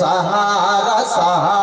সাহারা সাহারা।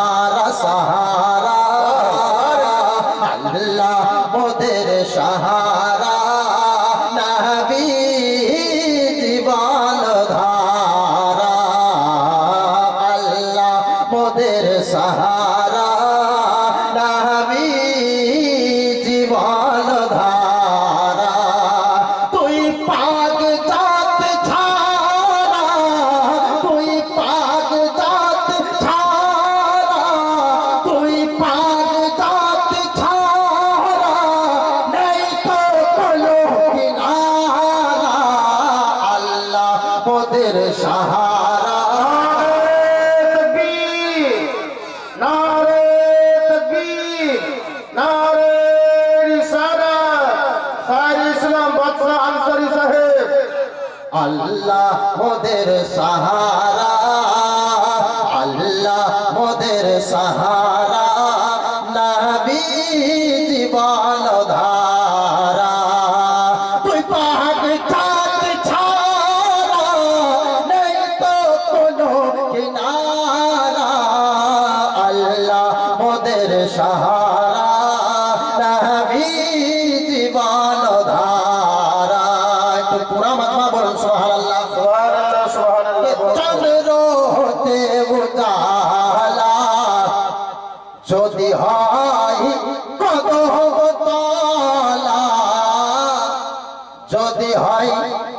আনসারী সাহেব আল্লাহ মোদের সাহারা আল্লাহ মোদের সাহারা। একটু পুরা মাতমা বলুন সোহারাল্লাহ সুবহানাল্লাহ সুবহানাল্লাহ চন্দ্র হতে উজালা যদি হয় তলা যদি হয়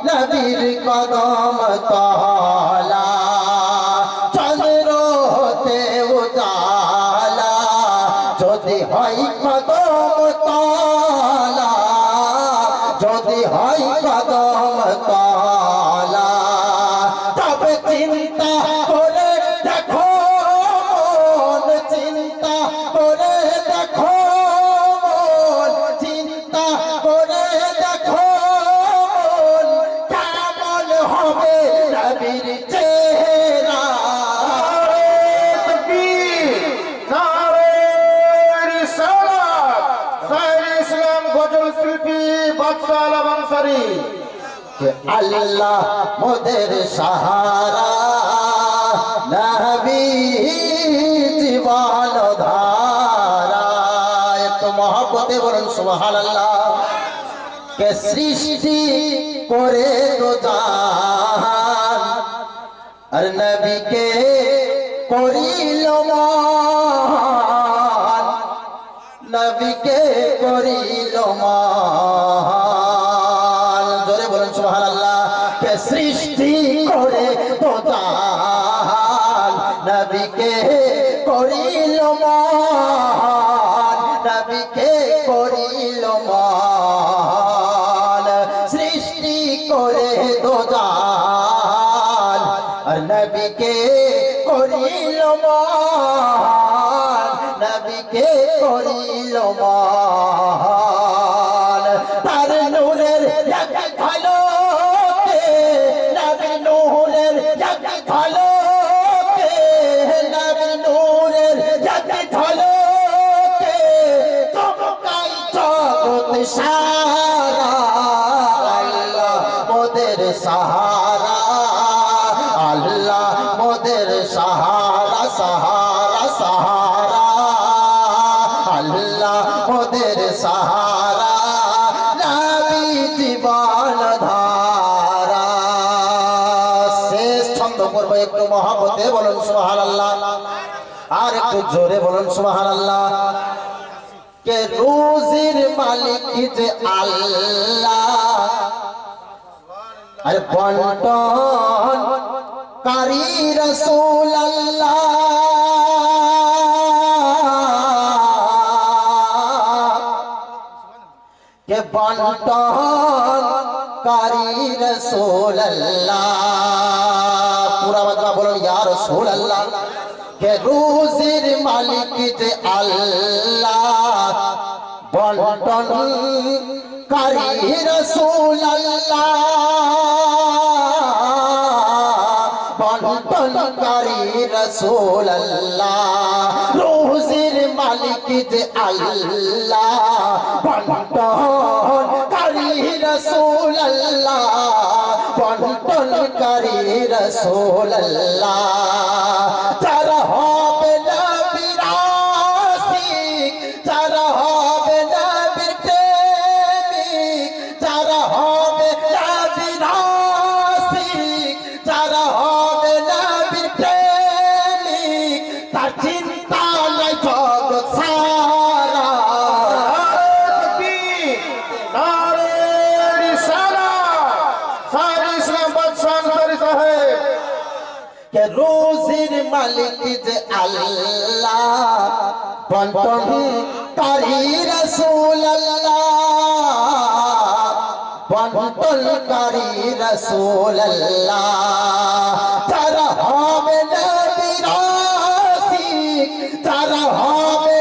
নবীর কদম তলা যদি হয় কদম তলা একজন শিল্পী বাদশাহ আলম আনসারি আল্লাহ মোদের সাহারা, নবী জীবন ধারা। এত মহব্বতে বলুন সুবহান আল্লাহ কে সৃষ্টি করে তো আর নবীকে করিল নবীকে করিল মান জোরে বলুন সুবহান আল্লাহ সৃষ্টি করে তো জাহান নবীকে করিল মান নবীকে করিল মান সৃষ্টি করে তো জাহান আর নবীকে করিল মান নবীকে করিল সাহারা সাহারা সাহারা। আল্লাহ মোদের সাহারা, নবী জীবন ধারা। শেষ ছন্দ করব একটু মহাবতে বলুন সুবহান আল্লাহ আর একটু জোরে বলুন সুবহান আল্লাহ কে রোজির মালিক যে আল্লাহ? আর বন্টন। কারি রসুল কে বন্টন কারি রসুল পুরা বাজনা বলুন, ইয়া রসুল আল্লাহ কে রোজির মালিক যে আল্লাহ। বন্টন কারি রসুল বন্টনকারী রসোল রোজির মালিক যে আল্লাহ বন্টনকারী রসুল বন্টনকারী রসোল্লাহ যারা হবে নবীর কে রোজির মালিক যে আল্লাহ? বন্টন কারি রসুল আল্লাহ। বন্টন কারি রসুল আল্লাহ। তারা হবে নবীর আশিক তারা হবে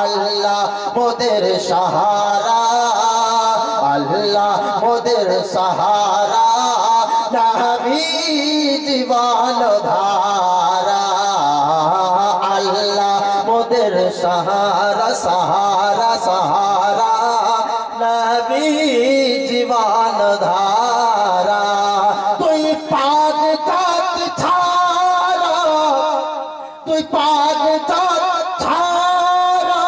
আল্লাহ মোদের সাহারা জীবন ধারা আল্লাহ মোদের সাহারা সাহারা সাহারা। নবী জীবন ধারা তুই পাগ কাত ছাড়া, তুই পাগ ছাড়া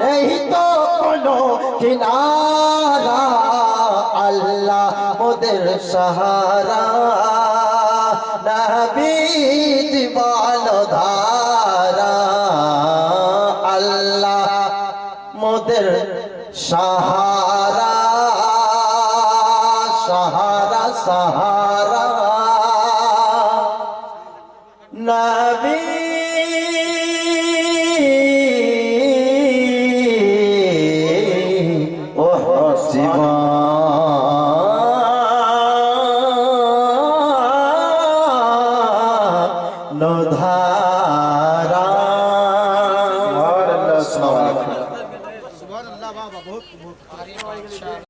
নেই তো কোনো কিনারা। আল্লাহ মোদের সাহারা। নবী জীবন ধারা আল্লাহ মোদের সাহারা সাহারা সাহারা। নবী